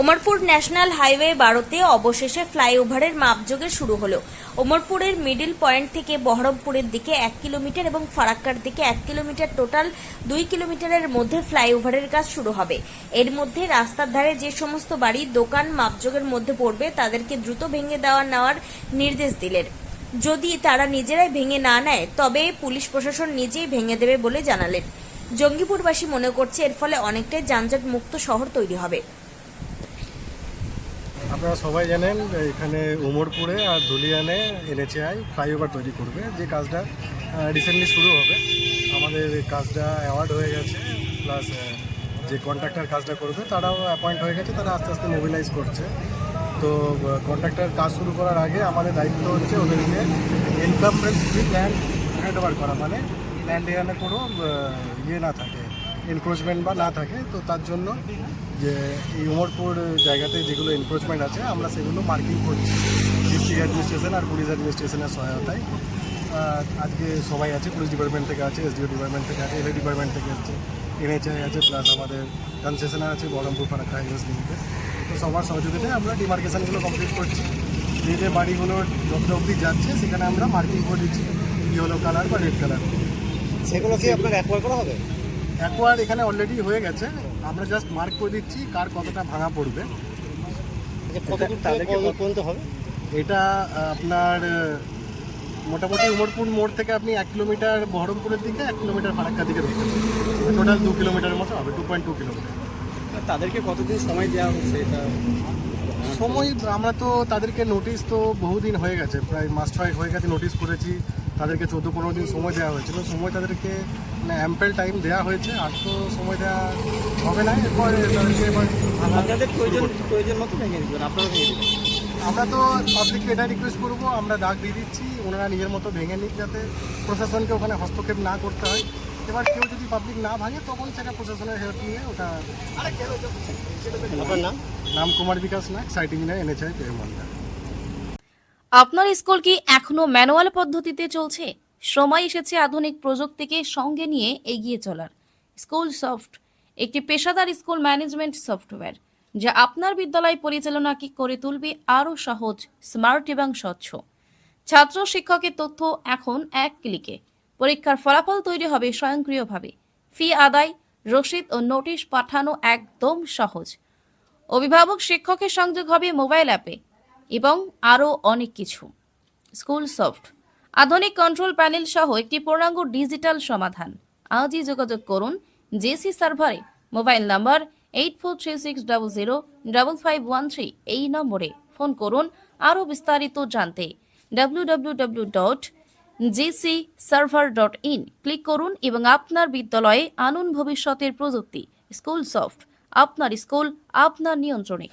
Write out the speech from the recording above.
Omarpur national highway বারোতে অবশেষে ফ্লাইওভারের মাপযোগে শুরু হলো। ওমরপুরের মিডিল পয়েন্ট থেকে বহরমপুরের দিকে এক কিলোমিটার এবং ফারাক্কার দিকে এক কিলোমিটার টোটাল দুই কিলোমিটারের মধ্যে ফ্লাইওভারের কাজ শুরু হবে। এর মধ্যে রাস্তার ধারে যে সমস্ত বাড়ি দোকান মাপযোগের মধ্যে পড়বে, তাদেরকে দ্রুত ভেঙে দেওয়া নেওয়ার নির্দেশ দিলেন। যদি তারা নিজেরাই ভেঙে না নেয়, তবে পুলিশ প্রশাসন নিজেই ভেঙে দেবে বলে জানালেন। জঙ্গিপুরবাসী মনে করছে, এর ফলে অনেকটাই যানজট মুক্ত শহর তৈরি হবে। আপনারা সবাই জানেন, এখানে উমরপুরে আর ধুলিয়ানে এনএচএআই ফ্লাইওভার তৈরি করবে। যে কাজটা রিসেন্টলি শুরু হবে। আমাদের কাজটা অ্যাওয়ার্ড হয়ে গেছে প্লাস যে কন্ট্রাক্টর কাজটা করবে, তারাও অ্যাপয়েন্ট হয়ে গেছে, তারা আস্তে আস্তে মোবিলাইজ করছে। তো কন্ট্রাক্টর কাজ শুরু করার আগে আমাদের দায়িত্ব হচ্ছে ওদেরকে ইনকামবেন্স ল্যান্ড হ্যান্ড ওভার করা। মানে ল্যান্ড এখানে কোনো ইয়ে না থাকে। এনক্রোচমেন্ট বা না থাকে, তো তার জন্য যে এই উমরপুর জায়গাতে যেগুলো এনক্রোচমেন্ট আছে, আমরা সেগুলো মার্কিং করছি। ডিস্ট্রিক্ট অ্যাডমিনিস্ট্রেশন আর পুলিশ অ্যাডমিনিস্ট্রেশনের সহায়তায়। আজকে সবাই আছে পুলিশ ডিপার্টমেন্ট থেকে আছে এসডিও ডিপার্টমেন্ট থেকে আছে এলএ ডিপার্টমেন্ট থেকে আছে এনএচআই আছে প্লাস আমাদের কনসেশনার আছে, বহরমপুর ফারাক্কা হাইওয়েস লিমিটেড তো সবার সহযোগিতায় আমরা ডিমার্কেশনগুলো কমপ্লিট করছি। যে যে বাড়িগুলো যত অবধি যাচ্ছে, সেখানে আমরা মার্কিং করে দিচ্ছি ইয়েলো কালার বা রেড কালার সেগুলো কি আপনার অ্যাকোয়ার করা হবে? অ্যাকোয়ার এখানে অলরেডি হয়ে গেছে। আমরা জাস্ট মার্ক করে দিচ্ছি কার কতটা ভাঙা পড়বে। পর্যন্ত হবে? এটা আপনার মোটামুটি উমরপুর মোড় থেকে আপনি এক কিলোমিটার বহরমপুরের দিকে এক কিলোমিটার ফারাক্কার দিকে দেখতে টোটাল দু কিলোমিটারের মতো হবে টু পয়েন্ট টু কিলোমিটার। তাদেরকে কতদিন সময় দেওয়া হচ্ছে এটা? সময় আমরা তো তাদেরকে নোটিশ তো বহুদিন হয়ে গেছে প্রায় মাস ছয়েক হয়ে গেছে নোটিশ করেছি। তাদেরকে চোদ্দ পনেরো দিন সময় দেওয়া হয়েছিল। সময় তাদেরকে মানে অ্যাম্পেল টাইম দেওয়া হয়েছে। আর তো সময় দেওয়া হবে না। এরপর তাদেরকে এবার আপনাদের প্রয়োজন প্রয়োজন মতো ভেঙে দিবেন আপনারা ভেঙে দিবেন। আমরা তো পাবলিককে এটা রিকোয়েস্ট করব আমরা ডাক দিয়ে দিচ্ছি ওনারা নিজের মতো ভেঙে নিক যাতে প্রশাসনকে ওখানে হস্তক্ষেপ না করতে হয়। এবার কেউ যদি পাবলিক না ভাঙে তখন সেটা প্রশাসনের হেল্প নিয়ে ওটা আপনার নাম? নাম কুমার বিকাশ নায়ক সাইট ইঞ্জিনিয়ার এনেছে পেরমান্ডা আপনার স্কুল কি এখনও ম্যানুয়াল পদ্ধতিতে চলছে? সময় এসেছে আধুনিক প্রযুক্তিকে সঙ্গে নিয়ে এগিয়ে চলার। স্কুল সফট, একটি পেশাদার স্কুল ম্যানেজমেন্ট সফটওয়্যার, যা আপনার বিদ্যালয় পরিচালনাকে করে তুলবে আরও সহজ, স্মার্ট এবং স্বচ্ছ। ছাত্র শিক্ষকের তথ্য এখন এক ক্লিকে। পরীক্ষার ফলাফল তৈরি হবে স্বয়ংক্রিয়ভাবে। ফি আদায়, রসিদ ও নোটিশ পাঠানো একদম সহজ। অভিভাবক শিক্ষকের সংযোগ হবে মোবাইল অ্যাপে। এবং আরও অনেক কিছু। School soft. আধুনিক কন্ট্রোল প্যানেল সহ একটি পূর্ণাঙ্গ ডিজিটাল সমাধান। আজই যোগাযোগ করুন জেসি সার্ভারে। Mobile number eight four three six double zero double five one three এই নম্বরে ফোন করুন। আরও বিস্তারিত জানতে W W W dot G C server dot in click করুন এবং আপনার বিদ্যালয়ে আনুন ভবিষ্যতের প্রযুক্তি। School soft. আপনার স্কুল, আপনার নিয়ন্ত্রণে।